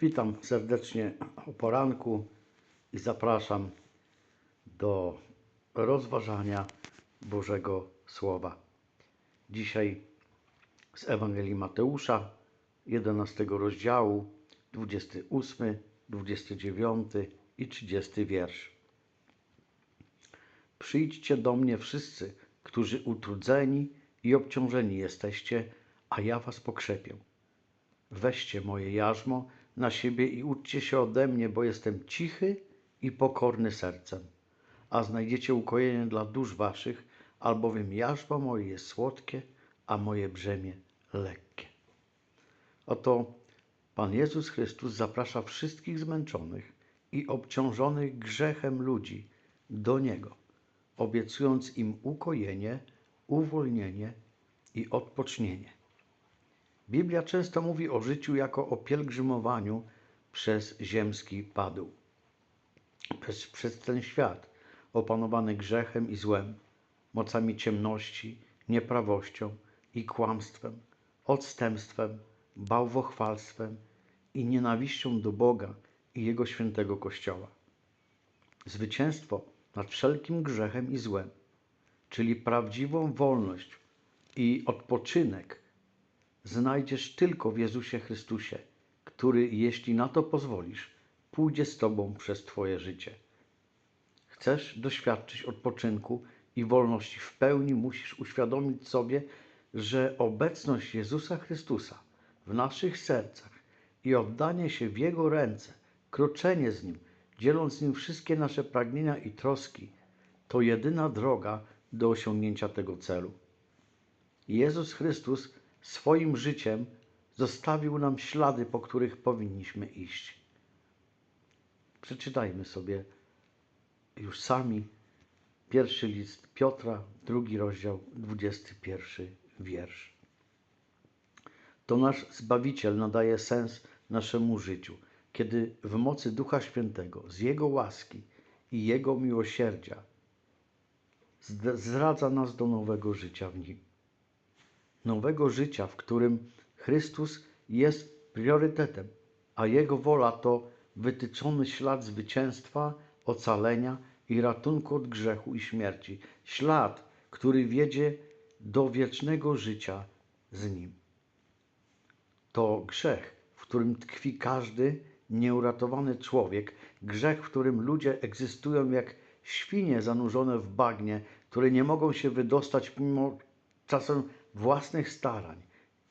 Witam serdecznie o poranku i zapraszam do rozważania Bożego Słowa. Dzisiaj z Ewangelii Mateusza, 11 rozdziału, 28, 29 i 30 wiersz. Przyjdźcie do mnie wszyscy, którzy utrudzeni i obciążeni jesteście, a ja was pokrzepię. Weźcie moje jarzmo na siebie i uczcie się ode mnie, bo jestem cichy i pokorny sercem, a znajdziecie ukojenie dla dusz waszych, albowiem jarzmo moje jest słodkie, a moje brzemię lekkie. Oto Pan Jezus Chrystus zaprasza wszystkich zmęczonych i obciążonych grzechem ludzi do Niego, obiecując im ukojenie, uwolnienie i odpocznienie. Biblia często mówi o życiu jako o pielgrzymowaniu przez ziemski padł, przez, przez ten świat opanowany grzechem i złem, mocami ciemności, nieprawością i kłamstwem, odstępstwem, bałwochwalstwem i nienawiścią do Boga i Jego świętego Kościoła. Zwycięstwo nad wszelkim grzechem i złem, czyli prawdziwą wolność i odpoczynek znajdziesz tylko w Jezusie Chrystusie, który, jeśli na to pozwolisz, pójdzie z Tobą przez Twoje życie. Chcesz doświadczyć odpoczynku i wolności w pełni, musisz uświadomić sobie, że obecność Jezusa Chrystusa w naszych sercach i oddanie się w Jego ręce, kroczenie z Nim, dzieląc z Nim wszystkie nasze pragnienia i troski, to jedyna droga do osiągnięcia tego celu. Jezus Chrystus swoim życiem zostawił nam ślady, po których powinniśmy iść. Przeczytajmy sobie już sami pierwszy list Piotra, drugi rozdział, dwudziesty pierwszy wiersz. To nasz Zbawiciel nadaje sens naszemu życiu, kiedy w mocy Ducha Świętego, z Jego łaski i Jego miłosierdzia zdradza nas do nowego życia w Nim nowego życia, w którym Chrystus jest priorytetem, a Jego wola to wytyczony ślad zwycięstwa, ocalenia i ratunku od grzechu i śmierci. Ślad, który wiedzie do wiecznego życia z Nim. To grzech, w którym tkwi każdy nieuratowany człowiek, grzech, w którym ludzie egzystują jak świnie zanurzone w bagnie, które nie mogą się wydostać mimo czasem własnych starań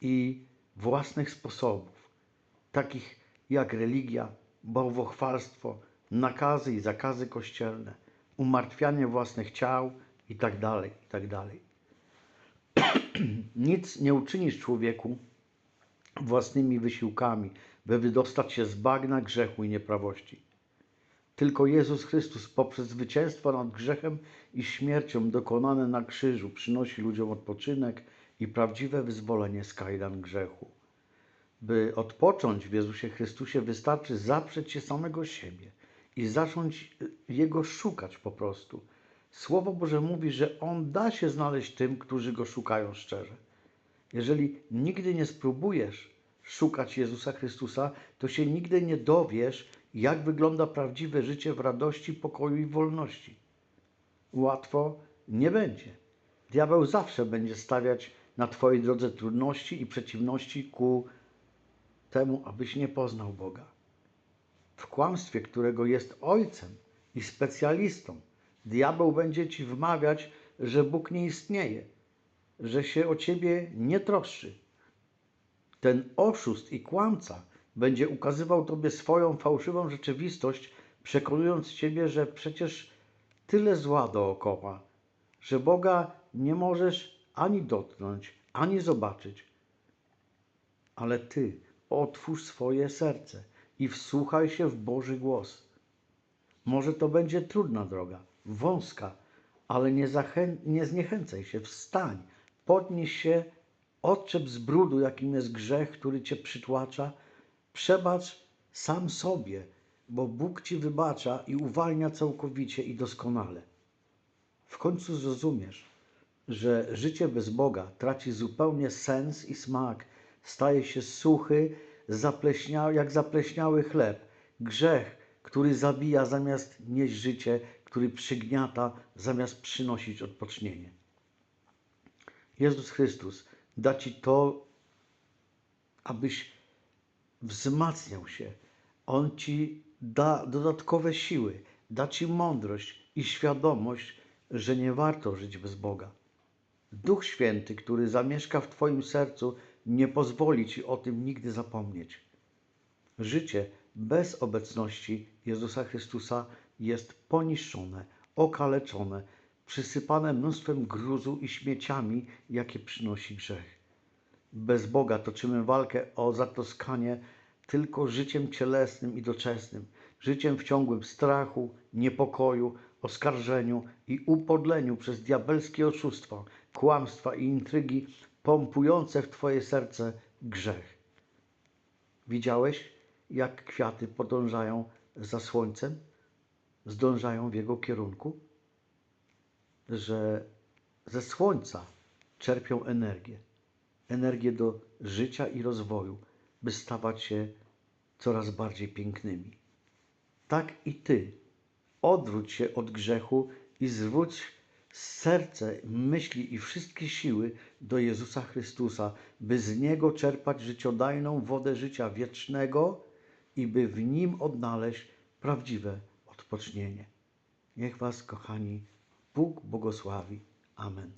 i własnych sposobów, takich jak religia, bałwochwalstwo, nakazy i zakazy kościelne, umartwianie własnych ciał itd. itd. Nic nie uczynisz człowieku własnymi wysiłkami, by wydostać się z bagna grzechu i nieprawości. Tylko Jezus Chrystus poprzez zwycięstwo nad grzechem i śmiercią dokonane na krzyżu przynosi ludziom odpoczynek i prawdziwe wyzwolenie z kajdan grzechu. By odpocząć w Jezusie Chrystusie, wystarczy zaprzeć się samego siebie i zacząć Jego szukać po prostu. Słowo Boże mówi, że On da się znaleźć tym, którzy Go szukają szczerze. Jeżeli nigdy nie spróbujesz szukać Jezusa Chrystusa, to się nigdy nie dowiesz, jak wygląda prawdziwe życie w radości, pokoju i wolności. Łatwo nie będzie. Diabeł zawsze będzie stawiać na Twojej drodze trudności i przeciwności ku temu, abyś nie poznał Boga. W kłamstwie, którego jest ojcem i specjalistą, diabeł będzie Ci wmawiać, że Bóg nie istnieje, że się o Ciebie nie troszczy. Ten oszust i kłamca będzie ukazywał Tobie swoją fałszywą rzeczywistość, przekonując Ciebie, że przecież tyle zła dookoła, że Boga nie możesz ani dotknąć, ani zobaczyć. Ale Ty otwórz swoje serce i wsłuchaj się w Boży głos. Może to będzie trudna droga, wąska, ale nie, nie zniechęcaj się, wstań, podnieś się, odczep z brudu, jakim jest grzech, który Cię przytłacza, przebacz sam sobie, bo Bóg Ci wybacza i uwalnia całkowicie i doskonale. W końcu zrozumiesz, że życie bez Boga traci zupełnie sens i smak, staje się suchy, zapleśnia, jak zapleśniały chleb. Grzech, który zabija zamiast nieść życie, który przygniata zamiast przynosić odpocznienie. Jezus Chrystus da Ci to, abyś wzmacniał się. On Ci da dodatkowe siły, da Ci mądrość i świadomość, że nie warto żyć bez Boga. Duch Święty, który zamieszka w Twoim sercu, nie pozwoli Ci o tym nigdy zapomnieć. Życie bez obecności Jezusa Chrystusa jest poniszczone, okaleczone, przysypane mnóstwem gruzu i śmieciami, jakie przynosi grzech. Bez Boga toczymy walkę o zatroskanie tylko życiem cielesnym i doczesnym, życiem w ciągłym strachu, niepokoju, oskarżeniu i upodleniu przez diabelskie oszustwa, kłamstwa i intrygi pompujące w Twoje serce grzech. Widziałeś, jak kwiaty podążają za słońcem, zdążają w jego kierunku? Że ze słońca czerpią energię, energię do życia i rozwoju, by stawać się coraz bardziej pięknymi. Tak i ty odwróć się od grzechu i zwróć serce, myśli i wszystkie siły do Jezusa Chrystusa, by z Niego czerpać życiodajną wodę życia wiecznego i by w Nim odnaleźć prawdziwe odpocznienie. Niech Was, kochani, Bóg błogosławi. Amen.